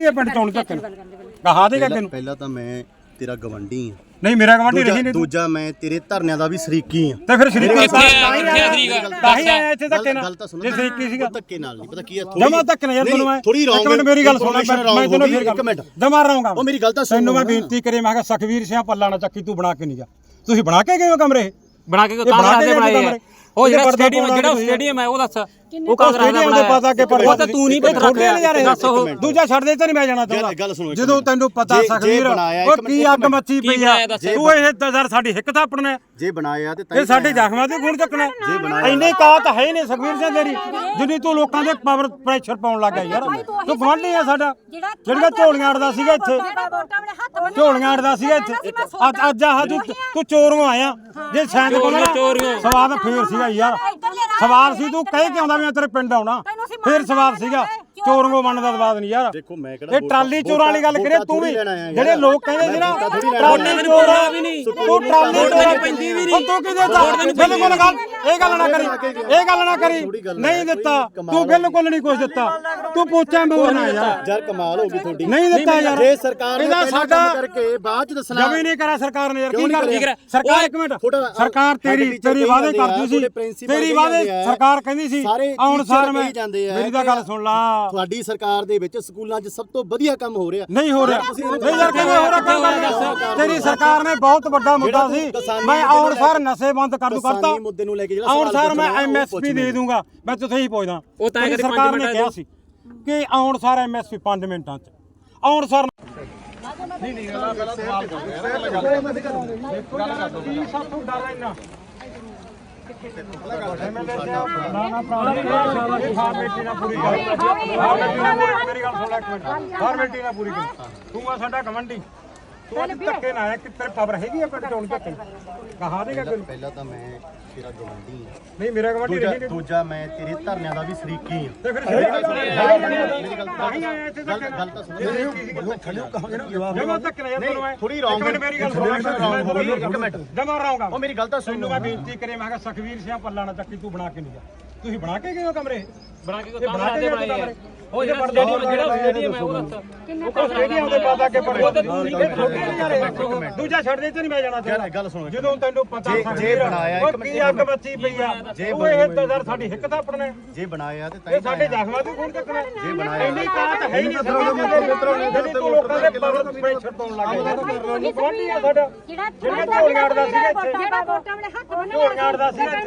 ਇਹ ਪਿੰਡ ਚੋਣ ਚੱਕਣ ਕਹਾ ਦੇਗਾ ਪਹਿਲਾਂ ਕਿਨੂੰ ਪਹਿਲਾਂ ਤਾਂ ਮੈਂ ਤੇਰਾ ਗਵੰਡੀ ਆ ਨਹੀਂ ਮੇਰਾ ਗਵਾਂਢੀ ਰਹੀ ਨਹੀਂ ਤੂੰ ਦੂਜਾ ਮੈਂ ਤੇਰੇ ਧਰਨਿਆਂ ਦਾ ਵੀ ਸ਼ਰੀਕੀ ਆ ਤੇ ਫਿਰ ਸ਼ਰੀਕੀ ਕਿੱਥੇ ਤਾਂ ਹੀ ਆਇਆ ਸ਼ਰੀਕ? ਤਾਂ ਹੀ ਆਇਆ ਇੱਥੇ ਧੱਕੇ ਨਾਲ। ਤਾਂ ਜੇ ਸ਼ਰੀਕੀ ਸੀਗਾ। ਧੱਕੇ ਨਾਲ ਨਹੀਂ ਪਤਾ ਕੀ ਆ? ਜਮਾ ਧੱਕੇ ਨਾਲ ਯਾਰ ਤੈਨੂੰ ਮੈਂ ਥੋੜੀ ਰੌਂਗ ਮਿੰਟ ਮੇਰੀ ਗੱਲ ਸੁਣ ਮੈਂ ਮੈਂ ਤੈਨੂੰ ਫਿਰ ਇੱਕ ਮਿੰਟ। ਜਮਾ ਰਹਾਂਗਾ ਉਹ ਮੇਰੀ ਗੱਲ ਤਾਂ ਸੁਣ ਤੈਨੂੰ ਮੈਂ ਨਾ। ਬੇਨਤੀ ਕਰੇ ਮੈਂ ਕਿਹਾ ਸਖਵੀਰ ਸਿੰਘ ਪੱਲਾ ਨਾ ਚੱਕੀ ਤੂੰ ਬਣਾ ਕੇ ਨਹੀਂ ਜਾ। ਤੁਸੀਂ ਬਣਾ ਕੇ ਗਏ ਹੋ ਕਮਰੇ? ਬਣਾ ਕੇ ਇਹ ਬਣਾ ਕੇ ਦੇ ਬਣਾਏ। ਉਹ ਜਿਹੜਾ ਸਟੇਡੀਅਮ ਜਿਹੜਾ। ਸਟੇਡੀਅਮ ਹੈ ਉਹ ਦੱਸ। ਉਹ ਦਾ ਸਟੇਡੀਅਮ ਦੇ ਪਤਾ ਕਿ ਬਣਾਇਆ ਉਹ ਤਾਂ ਤੂੰ ਨਹੀਂ ਬੈਠ। ਥੋੜੇ ਰੱਖਿਆ ਦੱਸ ਉਹ। ਦੂਜਾ ਛੱਡ ਦੇ ਤੇ ਨਹੀਂ ਮੈਂ ਜਾਣਾ ਇੱਕ ਜਦੋਂ। ਤੈਨੂੰ ਪਤਾ ਸਖਵੀਰ ਉਹ ਕੀ ਅੱਗ ਮੱਚੀ ਕੀ ਪਈ ਆ। ਤੂੰ ਇਹ ਦਜ਼ਰ ਸਾਡੀ ਹਿੱਕ ਤਾਂ ਆਪਣਾ ਜੇ ਬਣਾਇਆ ਤੇ ਇਹ ਸਾਡੇ ਜ਼ਖਮਾਂ ਦੇ ਗੁਣ ਚੱਕਣਾ। ਜੇ ਬਣਾਇਆ। ਇੰਨੀ ਕਾਤ ਹੈ ਨਹੀਂ ਸੁਖਵੀਰ ਸਿੰਘ ਤੇਰੀ ਜਿੰਨੀ ਤੂੰ ਲੋਕਾਂ ਦੇ ਪਾਵਰ ਪ੍ਰੈਸ਼ਰ ਪਾਉਣ ਲੱਗਾ ਯਾਰ। ਤੂੰ ਗਵਾਂਢੀ ਆ ਸਾਡਾ। ਜਿਹੜੀਆਂ ਝੋਲੀਆਂ ਅੜਦਾ ਸੀਗਾ ਇੱਥੇ। ਝੋਲੀਆਂ ਅੜਦਾ ਸੀਗਾ ਇੱਥੇ। ਅੱਜ ਅੱਜ ਆਹ ਤੂੰ ਤੂੰ ਚੋਰੋਂ ਆਇਆ। ਜੇ ਸੈਂਦ ਕੋਲ ਨਾ ਚੋਰੀਆਂ। ਸਵਾਦ ਫੇਰ ਸੀਗਾ ਯਾਰ। ਸਵਾਲ ਸੀ ਤੂੰ ਕਹਿ ਕੇ ਆਉਂਦਾ ਵੀ ਮੈਂ ਤੇਰੇ ਪਿੰਡ ਆਉਣਾ? ਫੇਰ ਸਵਾਲ ਸੀਗਾ। ਚੋਰੋਂ ਬਣਨ ਦਾ ਸਵਾਦ ਨਹੀਂ ਯਾਰ। ਦੇਖੋ ਮੈਂ ਕਿਹੜਾ ਇਹ ਟਰਾਲੀ ਚੋਰਾਂ ਵਾਲੀ ਗੱਲ ਕਰੇ ਤੂੰ ਵੀ ਜਿਹੜੇ ਲੋਕ ਕਹਿੰਦੇ ਸੀ ਨਾ ਵੋਟਾਂ ਟਰਾਲੀ ਚੋਰ ਵੀ ਨਹੀਂ। ਤੂੰ ਟਰਾਲੀ ਵੋਟ ਚੋਰ ਪੈਂਦੀ ਵੀ ਨਹੀਂ। ਉਹ ਤੂੰ ਕਿਹਦੇ ਦਾ ਬਿਲਕੁਲ ਗੱਲ ਇਹ ਗੱਲ ਨਾ ਕਰੀ ਇਹ ਗੱਲ ਨਾ ਕਰੀ। ਨਹੀਂ ਦਿੱਤਾ। ਤੂੰ ਬਿਲਕੁਲ ਨਹੀਂ ਕੁਝ ਦਿੱਤਾ। ਤੂੰ ਪੋਚਾਂ ਬੋਲਣਾ ਯਾਰ। ਯਾਰ ਕਮਾਲ ਹੋ ਗਈ ਤੁਹਾਡੀ। ਨਹੀਂ ਦਿੱਤਾ ਯਾਰ। ਜੇ ਸਰਕਾਰ ਨੇ ਇਹਦਾ ਪਹਿਲਾਂ ਸਾਡਾ ਕੰਮ ਕਰਕੇ ਬਾਅਦ ਚ ਦੱਸਣਾ। ਜਮੀ ਨਹੀਂ ਕਰਾ ਸਰਕਾਰ ਨੇ ਯਾਰ। ਕੀ ਕਰ? ਸਰਕਾਰ ਇੱਕ ਮਿੰਟ। ਸਰਕਾਰ ਤੇਰੀ ਤੇਰੀ ਵਾਅਦੇ ਕਰਦੀ ਸੀ। ਤੇਰੀ ਵਾਅਦੇ। ਸਰਕਾਰ ਕਹਿੰਦੀ ਸੀ ਆਉਣ ਸਾਰ ਮੈਂ ਮੇਰੀ ਤਾਂ ਗੱਲ ਸੁਣ ਲਾ। ਤੁਹਾਡੀ ਸਰਕਾਰ ਦੇ ਵਿੱਚ ਸਕੂਲਾਂ 'ਚ ਸਭ ਤੋਂ ਵਧੀਆ ਕੰਮ ਹੋ ਰਿਹਾ। ਨਹੀਂ ਹੋ ਰਿਹਾ। ਨਹੀਂ ਯਾਰ ਕਿਵੇਂ ਹੋ ਰਿਹਾ ਕੰਮ? ਕਰ ਤੇਰੀ ਸਰਕਾਰ ਨੇ ਬਹੁਤ ਵੱਡਾ ਮੁੱਦਾ ਸੀ। ਮੈਂ ਆਉਣ ਨੂੰ ਸਾਰ ਨਸ਼ੇ ਬੰਦ ਕਰ ਦੂ ਕਰਤਾ। ਮੁੱਦੇ ਨੂੰ ਲੈ ਕੇ ਜਿਹੜਾ ਆਉਣ ਸਾਰ ਮੈਂ ਐਮਐਸਪੀ ਦੇ। ਦੂੰਗਾ ਮੈਂ ਤੁਥੇ ਹੀ ਪੁੱਛਦਾ। ਉਹ ਤਾਂ ਸਰਕਾਰ ਨੇ ਮਿੰਟਾਂ ਕਿਹਾ। ਸੀ ਕਿ ਆਉਣ ਸਾਰ ਐਮਐਸਪੀ 5 ਮਿੰਟਾਂ ਚ। ਆਉਣ ਸਾਰ ਨਹੀਂ ਨਹੀਂ ਗੱਲ ਗਲਤ ਸਵਾਲ ਕਰ ਰਿਹਾ ਕੀ ਡਰ ਨਾ ਨਾ ਪੂਰੀ ਕਰ ਮੇਰੀ ਗੱਲ ਸੁਣ ਲੈ ਇੱਕ ਮਿੰਟ। ਫਾਰਮੈਲਿਟੀ ਨਾਲ ਪੂਰੀ ਕਰ ਤੂੰ ਆ ਸਾਡਾ ਕਮੰਡੀ ਤੂੰ ਅੱਜ ਧੱਕੇ ਨਾ ਆਇਆ ਕਿ ਤੇਰੇ ਪਾਵਰ ਹੈਗੀ ਆ ਪਿੰਡ ਚੋਣ ਧੱਕੇ ਕਹਾ ਦੇਗਾ ਕੋਈ? ਪਹਿਲਾਂ ਤਾਂ ਮੈਂ ਤੇਰਾ ਗਵੰਡੀ ਨਹੀਂ ਮੇਰਾ ਕਮੰਡੀ ਦੂਜਾ ਰਹੀ ਨਹੀਂ ਦੂਜਾ ਮੈਂ ਤੇਰੇ ਧਰਨਿਆਂ ਦਾ ਵੀ ਸ਼ਰੀਕੀ ਆ। ਤੇ ਫਿਰ ਤਾਂ ਹੀ ਆਇਆ? ਇੱਥੇ ਧੱਕੇ ਗੱਲ ਤਾਂ ਸੁਣੋ। ਖੜਿਓ ਕਹਾਂਗੇ ਨਾ ਜਮਾ ਧੱਕੇ ਨਾ ਮੈਂ ਥੋੜੀ ਮਿੰਟ ਮੇਰੀ ਗੱਲ ਸੁਣ। ਇੱਕ ਮਿੰਟ ਜਮਾ ਰਹਾਂਗਾ ਉਹ ਮੇਰੀ ਗੱਲ ਤਾਂ ਸੁਣ ਮੈਂ ਬੇਨਤੀ ਕਰੇ ਮੈਂ ਕਿਹਾ ਸਖਵੀਰ ਸਿੰਘ ਪੱਲਾ ਨਾ ਚੱਕੀ ਤੂੰ ਬਣਾ ਕੇ ਨਹੀਂ ਜਾ। ਤੁਸੀਂ ਬਣਾ ਕੇ ਗਏ ਹੋ ਕਮਰੇ? ਬਣਾ ਕੇ ਬਣਾ ਕੇ ਗਏ ਕਮਰੇ? ਉਹ ਜਿਹੜਾ ਸਟੇਡੀਅਮ ਜਿਹੜਾ ਸਟੇਡੀਅਮ ਹੈ ਉਹ ਦੱਸ। ਉਹ ਸਟੇਡੀਅਮ ਦੇ ਪਤਾ ਕਿ ਪੜੇ ਇਹ ਥੋੜੇ ਨਹੀਂ ਯਾਰ ਦੂਜਾ ਛੱਡ ਦੇ ਤੇ ਨਹੀਂ ਮੈਂ ਜਾਣਾ ਯਾਰ ਗੱਲ ਸੁਣੋ। ਜਦੋਂ ਤੈਨੂੰ ਪਤਾ ਜੇ- ਜੇ ਬਣਾਇਆ ਇੱਕ ਉਹ ਕੀ ਅੱਗ ਬੱਚੀ ਪਈ ਆ। ਜੇ ਉਹ ਇਹ ਦਜ਼ਰ ਸਾਡੀ ਹਿੱਕ ਤਾਂ ਆਪਣੇ। ਜੇ ਬਣਾਇਆ ਤੇ ਤਾਂ ਇਹ ਸਾਡੇ ਜ਼ਖਮਾਂ ਤੋਂ ਕੌਣ ਚੱਕਣਾ। ਜੇ ਬਣਾਇਆ ਇੰਨੀ ਕਾਤ ਹੈ ਹੀ ਨਹੀਂ ਜਿਹੜੀ ਤੂੰ ਲੋਕਾਂ ਦੇ ਪਾਵਰ ਪ੍ਰੈਸ਼ਰ ਪਾਉਣ ਲੱਗ ਗਿਆ ਗਵਾਂਢੀ ਆ ਸਾਡਾ। ਜਿਹੜੀਆਂ ਝੋਲੀਆਂ ਅੜਦਾ ਸੀਗਾ ਇੱਥੇ ਝੋਲੀਆਂ ਅੜਦਾ ਸੀਗਾ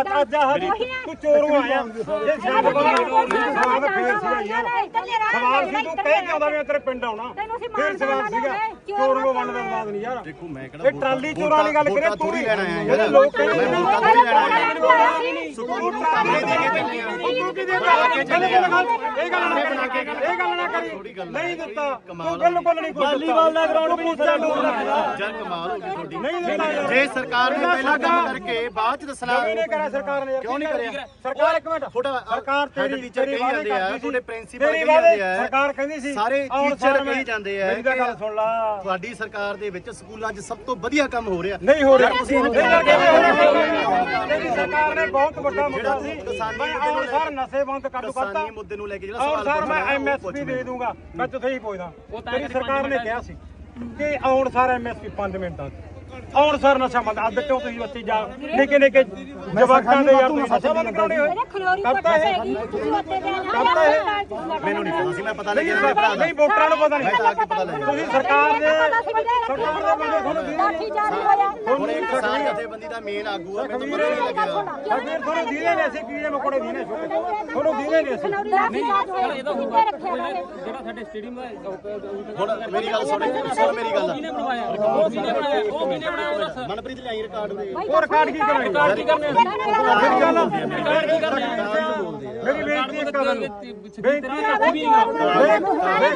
ਅੱਜ ਅੱਜ ਆਹ ਤੂੰ ਚੋਰੋਂ ਆਇਆ। ਇਹ ਸ਼ਾਇਦ ਸਵਾਲ ਫੇਰ ਸੀਗਾ ਯਾਰ ਸਵਾਲ ਸੀ ਤੂੰ ਕਹਿ ਕੇ ਆਉਂਦਾ ਵੀ ਮੈਂ ਤੇਰੇ ਪਿੰਡ ਆਉਣਾ? ਫੇਰ ਸਵਾਲ ਸੀਗਾ ਚੋਰੋਂ ਬਣਨ ਦਾ ਸਵਾਦ ਨਹੀਂ ਯਾਰ। ਦੇਖੋ ਮੈਂ ਕਿਹੜਾ ਇਹ ਟਰਾਲੀ ਚੋਰਾਂ ਵਾਲੀ ਗੱਲ ਕਰੇ ਤੂੰ ਵੀ ਲੈਣਾ ਆ ਜਿਹੜੇ ਯਾਰ। ਲੋਕ ਕਹਿੰਦੇ ਮੈਂ ਨੇ ਵੋਟਾਂ ਥੋੜੀ ਲੈਣਾ ਆ। ਸਕੂਲ ਟਰਾਲੀ ਦੇ ਕੇ ਦਿੰਦੇ ਆ? ਤੂੰ ਕੀ ਦੇ ਇਹ ਗੱਲ ਨਾ ਕਰੀ। ਇਹ ਗੱਲ ਨਾ ਕਰੀ। ਨਹੀਂ ਦਿੱਤਾ। ਤੂੰ ਬਿਲਕੁਲ ਨਹੀਂ ਕੁਝ ਵਾਲੀਬਾਲ ਦਾ ਗਰਾਊਂਡ ਵੀ ਚਾਲੂ ਯਾਰ ਕਮਾਲ ਹੋ ਗਈ ਤੁਹਾਡੀ। ਨਹੀਂ ਦਿੱਤਾ ਯਾਰ। ਜੇ ਸਰਕਾਰ ਨੇ ਪਹਿਲਾਂ ਕੰਮ ਕਰਕੇ ਬਾਅਦ ਚ ਦੱਸਣਾ ਕਿਉਂ ਨਹੀਂ ਕਰਿਆ ਸਰਕਾਰ ਨੇ ਯਾਰ? ਕਿਉਂ ਨਹੀਂ ਕਰਿਆ? ਸਰਕਾਰ ਇੱਕ ਮਿੰਟ। ਥੋੜਾ ਸਰਕਾਰ ਸਾਡੇ ਤੇਰੀ teacher ਤੇਰੀ ਕਹੀ ਵਾਅਦੇ ਜਾਂਦੇ ਆ, ਕਰਦੀ ਸੀ। ਤੁਹਾਡੇ principal ਤੇਰੀ ਕਹੀ ਜਾਂਦੇ ਵਾਅਦੇ ਆ। ਸਰਕਾਰ ਕਹਿੰਦੀ ਸੀ। ਸਾਰੇ ਆਉਣ teacher ਸਾਰ ਕਹੀ ਮੈਂ- ਜਾਂਦੇ ਆ ਮੇਰੀ ਤਾਂ ਕਿ ਗੱਲ ਸੁਣ ਲਾ। ਤੁਹਾਡੀ ਸਰਕਾਰ ਦੇ ਵਿੱਚ ਸਕੂਲਾਂ 'ਚ ਸਭ ਤੋਂ ਵਧੀਆ ਕੰਮ ਹੋ ਰਿਹਾ। ਨਹੀਂ ਹੋ ਰਿਹਾ। ਤੇਰੀ ਸਰਕਾਰ ਨੇ ਬਹੁਤ ਵੱਡਾ ਮੁੱਦਾ ਸੀ। ਮੈਂ ਆਉਣ ਸਾਰ ਨਸ਼ੇ ਬੰਦ ਕਰ ਦੂ ਕਰਤਾ। ਕਿਸਾਨੀ ਮੁੱਦੇ ਨੂੰ ਲੈ ਕੇ ਜਿਹੜਾ ਸਵਾਲ ਸਾਰ ਮੈਂ ਐਮਐਸਪੀ ਦੇ। ਦੂੰਗਾ ਮੈਂ ਤੁਥੇ ਹੀ ਪੁੱਛਦਾ। ਸਰਕਾਰ ਨੇ ਕਿਹਾ ਸੀ ਕਿ ਆਉਣ ਸਾਰ ਐਮਐਸਪੀ 5 ਮਿੰਟਾਂ ਚ। ਆਉਣ ਸਾਰ ਨਸ਼ਾ ਬੰਦ ਅੱਧ ਕਿਉਂ ਤੁਸੀਂ ਬੱਚੇ ਜਾ ਨਿੱਕੇ ਨਿੱਕੇ ਜਵਾਕਾਂ ਦੇ ਯਾਰ ਤੁਸੀਂ ਨਸ਼ਾ ਬੰਦ ਕਰਾਉਣੇ ਹੋਏ ਕਰਤਾ ਹੈ ਮੈਨੂੰ ਨਹੀਂ ਪਤਾ ਸੀ ਮੈਂ ਪਤਾ ਨਹੀਂ ਲੱਗਿਆ ਮੇਰੇ ਭਰਾ ਦਾ ਨਹੀਂ ਵੋਟਰਾਂ ਨੂੰ ਪਤਾ ਨਹੀਂ। ਤੁਸੀਂ ਸਰਕਾਰ ਦੇ ਸਰਕਾਰ ਦੇ ਬੰਦੇ ਤੁਹਾਨੂੰ ਦੇ ਹੁਣ ਇੱਕ ਕਿਸਾਨ ਜਥੇਬੰਦੀ ਦਾ ਮੇਨ ਆਗੂ ਆ ਮੈਨੂੰ ਪਤਾ ਨਹੀਂ ਲੱਗਿਆ। ਫਿਰ ਤੁਹਾਨੂੰ ਦੀਨੇ ਨੇ ਅਸੀਂ ਕੀੜੇ ਮਕੋੜੇ ਦੀਨੇ ਛੋਟੇ? ਤੁਹਾਨੂੰ ਦੀਨੇ ਨੇ ਅਸੀਂ। ਜਿਹੜਾ ਸਾਡੇ ਸਟੇਡੀਅਮ ਦਾ ਹੁਣ ਮੇਰੀ ਗੱਲ ਸੁਣ ਮੇਰੀ ਗੱਲ। ਕਿਹਨੇ ਬਣਵਾਇਆ ਉਹ ਕਿਹਨੇ ਬਣਾਇਆ। ਉਹ ਕਿਹਨੇ ਬਣਾਇਆ ਉਹ ਦੱਸ ਮਨਪ੍ਰੀਤ ਲਈ ਰਿਕਾਰਡ ਦੇ ਹੋਰ ਰਿਕਾਰਡ ਕੀ ਕਰਾਂਗੇ ਰਿਕਾਰਡ ਕੀ ਕਰਨੇ ਅਸੀਂ ਮੇਰੀ ਗੱਲ ਰਿਕਾਰਡ ਕੀ ਕਰਨੇ ਆ ਮੇਰੀ ਬੇਨਤੀ ਇੱਕ ਗੱਲ ਬੇਨਤੀ ਕੱਖ ਵੀ ਨਹੀਂ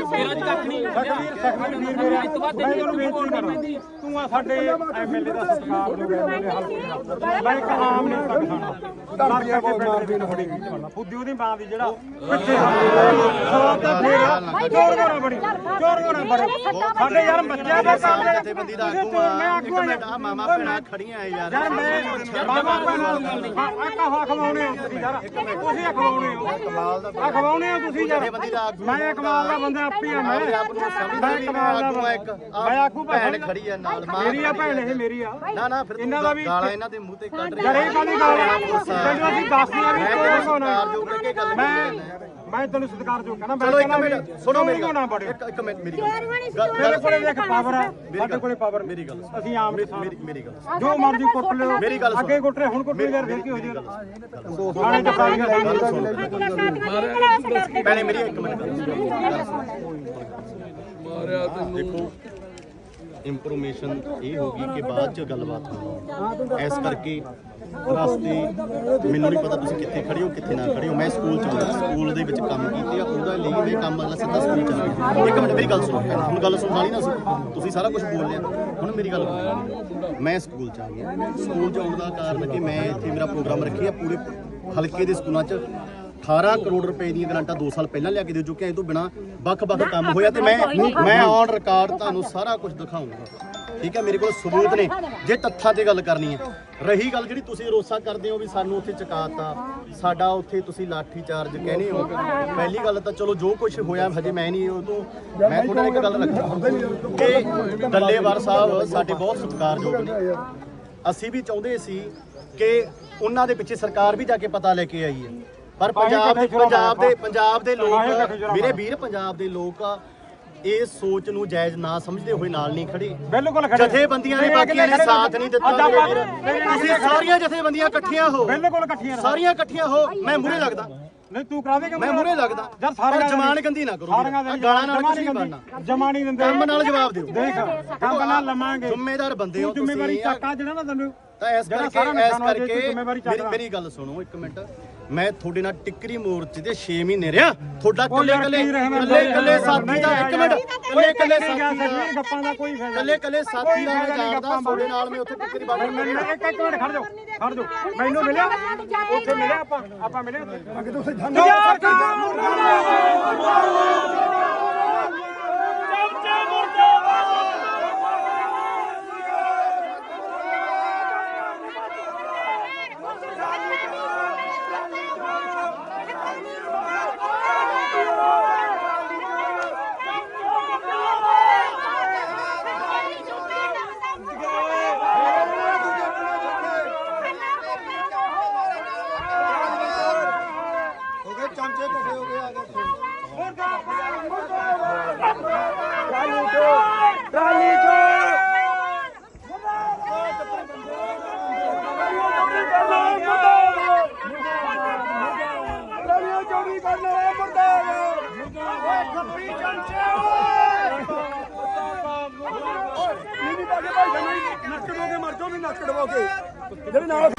ਮੇਰਾ ਜੀ ਕੱਖ ਨਹੀਂ ਸਖਵੀਰ ਸਖਵੀਰ ਵੀਰ ਮੇਰਾ ਇਸ ਤੋਂ ਬਾਅਦ ਮੈਂ ਤੁਹਾਨੂੰ ਬੇਨਤੀ ਕਰਦਾ ਤੂੰ ਆ ਸਾਡੇ ਐਮਐਲਏ ਦਾ ਸਤਿਕਾਰ ਨੂੰ ਐਮਐਲਏ ਹਲਕੇ ਦਾ ਮੈਂ ਇੱਕ ਆਮ ਨਹੀਂ ਤੱਕ ਖਾਣਾ ਧਮਕੀਆਂ ਬਹੁਤ ਮਾਰਦੀ ਨਾ ਫੜੀ ਫੁੱਦੀ ਉਹਦੀ ਮਾਂ ਦੀ ਜਿਹੜਾ ਪਿੱਛੇ ਸਵਾਲ ਤਾਂ ਫੇਰ ਚੋਰ ਗੋਣਾ ਬੜੀ? ਚੋਰ ਗੋਣਾ ਬੜੀ? ਸਾਡੇ ਯਾਰ ਬੱਚਿਆਂ ਦੇ ਕੰਮ ਦੇ ਜਥੇਬੰਦੀ ਦਾ ਤੁਸੀਂ ਆਗੂ ਚੋਰ ਮੈਂ ਆ ਆਗੂ ਇੱਕ ਆ ਮਿੰਟ। ਆ ਮਾਮਾ ਭੈਣਾਂ ਖੜੀਆਂ ਆ ਯਾਰ। ਯਾਰ ਮੈਂ ਬਾਬਾ ਪੈਣਾ ਆ ਕਹਾ ਖਵਾਉਣੇ ਹੋ ਤੁਸੀਂ ਯਾਰ। ਤੁਸੀਂ ਆ ਖਵਾਉਣੇ ਹੋ ਕਮਾਲ ਦਾ ਆ ਖਵਾਉਣੇ ਹੋ ਤੁਸੀਂ ਯਾਰ। ਜਥੇਬੰਦੀ ਦਾ ਆਗੂ। ਮੈਂ ਕਮਾਲ ਦਾ ਬੰਦਾ ਆਪੀ ਆ ਮੈਂ। ਆਪਣੇ ਆਪ ਨੂੰ ਸਮਝਦਾ ਮੈਂ ਵੀ ਕਮਾਲ ਦਾ ਆਗੂ ਆ ਇੱਕ ਬੰਦਾ। ਮੈਂ ਆਗੂ ਭੈਣ ਖੜੀ ਆ ਨਾਲ ਮਾਂ ਮੇਰੀ ਆ ਭੈਣ ਇਹ ਮੇਰੀ ਆ। ਨਾ ਨਾ ਫਿਰ ਇਹਨਾਂ ਦਾ ਵੀ ਗਾਲਾਂ ਇਹਨਾਂ ਦੇ ਮੂੰਹ ਤੇ ਕੱਢ ਰਹੀ ਯਾਰ ਇਹ ਕਾਹਦੀ ਗੱਲ? ਆ ਤੈਨੂੰ ਅਸੀਂ ਦੱਸਦੇ ਆ ਵੀ ਕਰਕੇ ਗੱਲ ਮੈਂ ਮੈਂ ਤੈਨੂੰ ਸਤਿਕਾਰ ਜੋ ਕਹਿੰਦਾ ਮੈਂ ਚਲੋ ਇੱਕ ਮਿੰਟ ਸੁਣੋ ਮੇਰੀ ਗੱਲ। ਇੱਕ ਇੱਕ ਮਿੰਟ ਮੇਰੀ ਗੱਲ। ਮੇਰੇ ਕੋਲੇ ਦੇਖ ਪਾਵਰ ਆ ਸਾਡੇ ਕੋਲੇ ਪਾਵਰ ਮੇਰੀ ਗੱਲ ਅਸੀਂ ਆਮ ਇਨਸਾਨ ਮੇਰੀ ਮੇਰੀ ਗੱਲ ਜੋ ਮਰਜ਼ੀ ਕੁੱਟ ਲਿਓ। ਮੇਰੀ ਗੱਲ ਸੁਣ। ਅੱਗੇ ਕੁੱਟ ਰਹੇ ਹੁਣ ਕੁੱਟ ਲਿਓ ਯਾਰ ਫਿਰ ਕੀ ਹੋ ਜਾਏਗਾ ਥਾਣੇ ਚ ਸਾਰੀਆਂ ਪਹਿਲੇ ਮੇਰੀ ਇੱਕ ਮਿੰਟ। ਗੱਲ ਦੇਖੋ ਇਨਫੋਰਮੇਸ਼ਨ ਇਹ ਹੋ ਗਈ ਕਿ ਬਾਅਦ ਚ ਗੱਲਬਾਤ ਹੋਣੀ ਇਸ ਕਰਕੇ ਰਸਤੇ ਮੈਨੂੰ ਨਹੀਂ ਪਤਾ ਤੁਸੀਂ ਕਿੱਥੇ ਖੜੇ ਹੋ, ਕਿੱਥੇ ਨਾ ਖੜੇ ਹੋ। ਮੈਂ ਸਕੂਲ ਚ ਹਾਂ ਸਕੂਲ ਦੇ ਵਿੱਚ ਕੰਮ ਕੀਤੇ ਆ, ਉਹਦਾ ਲਈ ਮੈਂ ਕੰਮ ਅਗਲਾ ਸਿੱਧਾ ਸਕੂਲ ਚ ਆ ਗਿਆ। ਇੱਕ ਮਿੰਟ, ਮੇਰੀ ਗੱਲ ਸੁਣੋ, ਹੁਣ ਗੱਲ ਸੁਣ ਵਾਲੀ ਨਾ ਸੀ ਤੁਸੀਂ ਸਾਰਾ ਕੁਝ ਬੋਲ ਲਿਆ। ਹੁਣ ਮੇਰੀ ਗੱਲ ਮੈਂ ਸਕੂਲ ਚ ਆ ਗਿਆ। ਸਕੂਲ ਚ ਆਉਣ ਦਾ ਕਾਰਨ ਕਿ ਮੈਂ ਇੱਥੇ ਮੇਰਾ ਪ੍ਰੋਗਰਾਮ ਰੱਖਿਆ, ਪੂਰੇ ਹਲਕੇ ਦੇ ਸਕੂਲਾਂ ਚ। 18 ਕਰੋੜ ਰੁਪਏ ਦੀਆਂ ਗ੍ਰਾਂਟਾਂ 2 ਸਾਲ ਪਹਿਲਾਂ ਲਿਆ ਕੇ ਦੇ ਚੁੱਕੇ ਆ ਇਹ ਤੋਂ ਬਿਨਾ ਵੱਖ-ਵੱਖ ਕੰਮ ਹੋਇਆ ਤੇ ਮੈਂ ਮੈਂ ਔਨ ਰਿਕਾਰਡ ਤੁਹਾਨੂੰ ਸਾਰਾ ਕੁਝ ਦਿਖਾਉਂਗਾ ਠੀਕ ਹੈ ਮੇਰੇ ਕੋਲ ਸਬੂਤ ਨੇ ਜੇ ਤੱਥਾਂ ਤੇ ਗੱਲ ਕਰਨੀ ਹੈ ਰਹੀ ਗੱਲ ਜਿਹੜੀ ਤੁਸੀਂ ਰੋਸਾ ਕਰਦੇ ਹੋ ਵੀ ਸਾਨੂੰ ਉੱਥੇ ਚਕਾਤਾ ਸਾਡਾ ਉੱਥੇ ਤੁਸੀਂ ਲਾਠੀ ਚਾਰਜ ਕਹਿੰਦੇ ਹੋ ਪਹਿਲੀ ਗੱਲ ਤਾਂ ਚਲੋ ਜੋ ਕੁਝ ਹੋਇਆ ਹਜੇ ਮੈਂ ਨਹੀਂ ਉਹ ਤੋਂ ਮੈਂ ਤੁਹਾਡੇ ਨਾਲ ਇੱਕ ਗੱਲ ਰੱਖਾਂ ਕਿ ਡੱਲੇਵਾਰ ਸਾਹਿਬ ਸਾਡੇ ਬਹੁਤ ਸਤਿਕਾਰਯੋਗ ਨੇ ਅਸੀਂ ਵੀ ਚਾਹੁੰਦੇ ਸੀ ਕਿ ਉਹਨਾਂ ਦੇ ਪਿੱਛੇ ਸਰਕਾਰ ਵੀ ਜਾ ਕੇ ਪਤਾ ਲੈ ਕੇ ਆਈ ਹੈ ਪਰ ਪੰਜਾਬ ਦੇ ਪੰਜਾਬ ਦੇ ਪੰਜਾਬ ਦੇ ਲੋਕ ਮੇਰੇ ਵੀਰ ਪੰਜਾਬ ਦੇ ਲੋਕ ਇਹ ਸੋਚ ਨੂੰ ਜਾਇਜ਼ ਨਾ ਸਮਝਦੇ ਹੋਏ ਨਾਲ ਨਹੀਂ ਖੜੇ। ਬਿਲਕੁਲ ਖੜੇ। ਜਥੇਬੰਦੀਆਂ ਨੇ ਬਾਕੀਆਂ ਨੇ ਸਾਥ ਨਹੀਂ ਦਿੱਤਾ। ਤੁਸੀਂ ਸਾਰੀਆਂ ਜਥੇਬੰਦੀਆਂ ਇਕੱਠੀਆਂ ਹੋ। ਬਿਲਕੁਲ ਇਕੱਠੀਆਂ ਰਹੋ। ਸਾਰੀਆਂ ਇਕੱਠੀਆਂ ਹੋ। ਮੈਂ ਮੂਰੇ ਲੱਗਦਾ। ਨਹੀਂ ਤੂੰ ਕਰਾ ਦੇਗਾ ਮੈਂ ਮੂਰੇ ਲੱਗਦਾ। ਯਾਰ ਸਾਰੀਆਂ ਜਮਾਨ ਗੰਦੀ ਨਾ ਕਰੋ। ਗਾਲਾਂ ਨਾਲ ਕੁਝ ਨਹੀਂ ਬਣਨਾ। ਜਮਾ ਨਹੀਂ ਦਿੰਦੇ ਕੰਮ ਨਾਲ ਜਵਾਬ ਦਿਓ। ਦੇਖ ਕੰਮ ਨਾਲ ਲਵਾਂਗੇ। ਜ਼ਿੰਮੇਦਾਰ ਬੰਦੇ ਹੋ ਜ਼ਿੰਮੇਵਾਰੀ ਚੱਕਾ ਜਿਹੜਾ ਨਾ ਤੈਨੂੰ ਤਾਂ ਇਸ ਕਰਕੇ ਸਾਰਾ ਇਸ ਕਰਕੇ। ਮੇਰੀ ਗੱਲ ਸੁਣੋ ਇੱਕ ਮਿੰਟ। ਮੈਂ ਤੁਹਾਡੇ ਨਾਲ ਟਿੱਕਰੀ ਮੋਰਚੇ ਦੇ 6 ਮਹੀਨੇ ਰਿਹਾ ਤੁਹਾਡਾ ਕੱਲੇ ਕੱਲੇ ਕੱਲੇ ਕੱਲੇ ਸਾਥੀ ਦਾ ਇੱਕ ਮਿੰਟ। ਕੱਲੇ ਕੱਲੇ ਸਾਥੀ ਦਾ। ਗੱਪਾਂ ਦਾ ਕੋਈ ਫਾਇਦਾ ਕੱਲੇ ਕੱਲੇ ਸਾਥੀ ਦਾ ਮੈਂ ਜਾਣਦਾ ਤੁਹਾਡੇ ਨਾਲ ਮੈਂ ਉੱਥੇ ਟਿੱਕਰੀ ਬਾੜ ਮੈਂ ਮੈਂ ਇੱਕ ਇੱਕ ਮਿੰਟ ਖੜ ਜਾਓ ਖੜ ਜਾਓ। ਮੈਨੂੰ ਮਿਲਿਆ? ਉੱਥੇ ਮਿਲਿਆ ਆਪਾਂ? ਆਪਾਂ ਮਿਲੇ ਅੱਗੇ ਤੁਸੀਂ ਹੋ ਗਏ ਚਮਚੇ ਇਕੱਠੇ ਹੋ ਗਏ ਆ ਗਏ ਟਰਾਲੀ ਚੋਰ ਟਰਾਲੀਆਂ ਚੋਰੀ ਕਰਨ ਵਾਲੇ ਮੁਰਦਾਬਾਦ ਓਏ ਖੱਪੀ ਚਮਚੇ ਓਏ ਨੀ ਨੀ ਬਾਗੇ ਭਾਈ ਸਾਨੂੰ ਨੱਕ ਡੋਗੇ ਮਰ ਜਾਓ ਵੀ ਨੱਕ ਡਵਾਓਗੇ ਜਿਹੜੇ ਨਾਲ